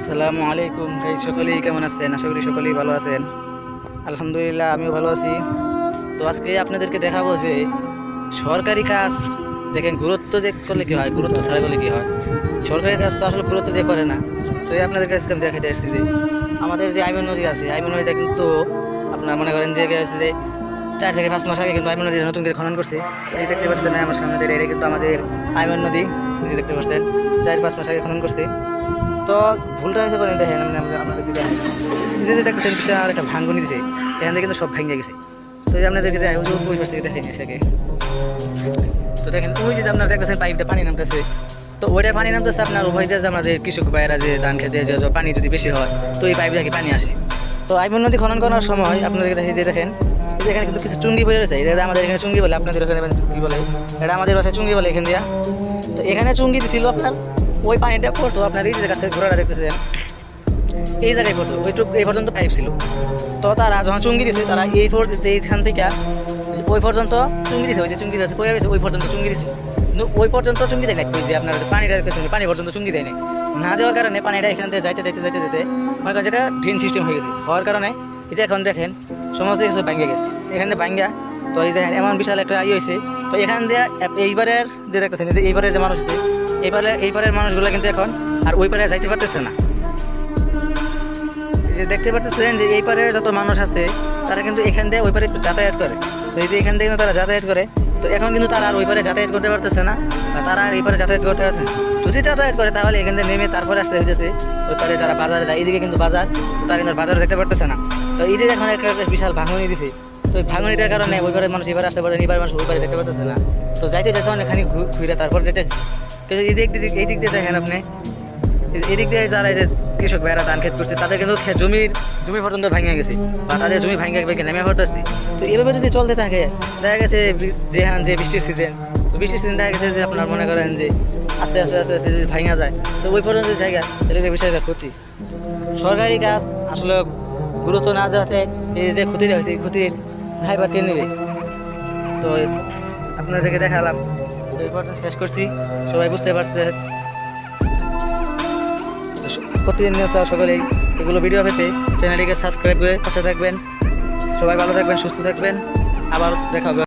আসসালামু আলাইকুম ভাই সকলেই কেমন আছেন? আশা করি সকলেই ভালো আছেন। আলহামদুলিল্লাহ, আমিও ভালো আছি। তো আজকে আপনাদেরকে দেখাবো যে সরকারি কাজ দেখেন, গুরুত্ব দিয়ে করলে কী হয়? গুরুত্ব ছাড়া করলে কী হয়? সরকারি কাজ তো আসলে গুরুত্ব দিয়ে করে না। তো এই আপনাদের কাছে আমি দেখাতে এসেছি যে, আমাদের যে আইমন নদী আছে, আইমন নদীতে কিন্তু আপনার মনে করেন যে আছে যে চার থেকে পাঁচ মাস আগে কিন্তু আইমন নদী নতুন করে খনন করছে। এই দেখতে পাচ্ছেন, আমার সামনে যে এটা কিন্তু আমাদের আইমন নদী যে দেখতে পাচ্ছেন, চার পাঁচ মাস আগে খনন করছে। তো ভুলটা হয়েছে করেন দেখেন আমি আমরা দেখাই এই যে যে দেখতেছেন বিশাল একটা ভাঙ্গনি দিছে এখান থেকে কিন্তু সব ভেঙে গেছে। তো এই যে আপনাদেরকে দেখাই ওই ওই পাশ থেকে দেখাই দিচ্ছে তো দেখেন, ওই যে আপনারা দেখতেছেন, পাইপটা পানি নামতেছে। তো ওইটা পানি নামতেছে আপনার উভয় যে আমাদের কৃষক ভাইয়েরা যে ধান খেতে যে পানি যদি বেশি হয়, তো এই পাইপ থেকে পানি আসে। তো আইমন নদী খনন করার সময় আপনাদেরকে দেখে যে দেখেন এখানে কিন্তু কিছু চুঙ্গি পড়ে রয়েছে। এটা আমাদের এখানে চুঙ্গি বলে, আপনাদের ওখানে কি বলে? এটা আমাদের বাসায় চুঙ্গি বলে এখান দিয়া। তো এখানে চুঙ্গি ছিল আপনার, ওই পানিটা পড়তো আপনার এই যে কাছে ঘোড়াটা দেখতেছেন? এই জায়গায় পড়তো ওইটুকু এই পর্যন্ত পাইপ ছিল। তো তারা যখন চুঙ্গি দিছে, তারা এই এইখান থেকে ওই পর্যন্ত চুঙ্গি দিছে, ওই যে চুঙ্গি আছে কই গেছে, ওই পর্যন্ত চুঙ্গি দিছে। কিন্তু ওই পর্যন্ত চুঙ্গি দেয় না ওই যে আপনার পানিটা দেখতেছেন, পানি পর্যন্ত চুঙ্গি দেয় না দেওয়ার কারণে পানিটা এখান থেকে যাইতে যাইতে যাইতে যেতে মনে যেটা ড্রেন সিস্টেম হয়ে গেছে। হওয়ার কারণে যে এখন দেখেন সমস্ত কিছু ভাঙ্গে গেছে। এখানে ভাঙ্গা, তো এই যে এমন বিশাল একটা ইয়ে হয়েছে, তো এখান দিয়ে এইবারের যে দেখতেছেন যে এইবারের যে মানুষ আছে এইবারে এইবারের মানুষগুলো কিন্তু এখন আর ওই পারে যাইতে পারতেছে না। যে দেখতে পারতেছেন যে এই পারে যত মানুষ আছে, তারা কিন্তু এখান দিয়ে ওই পারে যাতায়াত করে। তো এই যে এখান থেকে তারা যাতায়াত করে, তো এখন কিন্তু তারা আর ওই পারে যাতায়াত করতে পারতেছে না বা তারা আর এই পারে যাতায়াত করতে পারছে যদি যাতায়াত করে, তাহলে এখান থেকে নেমে তারপরে আসতে হইতেছে, ওই পারে যারা বাজারে যায়, এইদিকে কিন্তু বাজার তারা কিন্তু বাজারে যেতে পারতেছে না। তো এই যে এখন একটা বিশাল ভাঙনি দিছে, তো ভাঙনিটার কারণে ওই পারে মানুষ এবার আসতে পারে এবার মানুষ ওই যেতে পারতেছে না। তো যাইতে যাচ্ছে অনেকখানি ঘু- ঘুরে তারপর যেতে। কিন্তু এই দিক দিয়ে এই দিক দিয়ে দেখেন আপনি এদিক দিয়ে যারা যে কৃষক ভাইরা ধান ক্ষেত করছে, তাদের কিন্তু জমির জমি পর্যন্ত ভেঙে গেছে, বা তাদের জমি ভেঙে ভেঙে নেমে পড়তেছে তো এভাবে যদি চলতে থাকে, দেখা গেছে যে হান যে বৃষ্টির সিজন তো বৃষ্টির সিজন দেখা গেছে যে আপনার মনে করেন যে আস্তে আস্তে আস্তে আস্তে যদি ভেঙে যায়, তো ওই পর্যন্ত জায়গা, এটাকে বিষয়টা ক্ষতি। সরকারি কাজ আসলে গুরুত্ব না দেওয়াতে যে ক্ষতিটা হয়েছে এই ক্ষতির ড্রাইভার কে নেবে তো আপনাদেরকে দেখালাম রিপোর্টটা শেষ করছি সবাই বুঝতে পারছে প্রতিনিয়ত সকলেই এগুলো ভিডিও পেতে চ্যানেলটিকে সাবস্ক্রাইব করে পাশে থাকবেন। সবাই ভালো থাকবেন, সুস্থ থাকবেন। আবার দেখা হবে।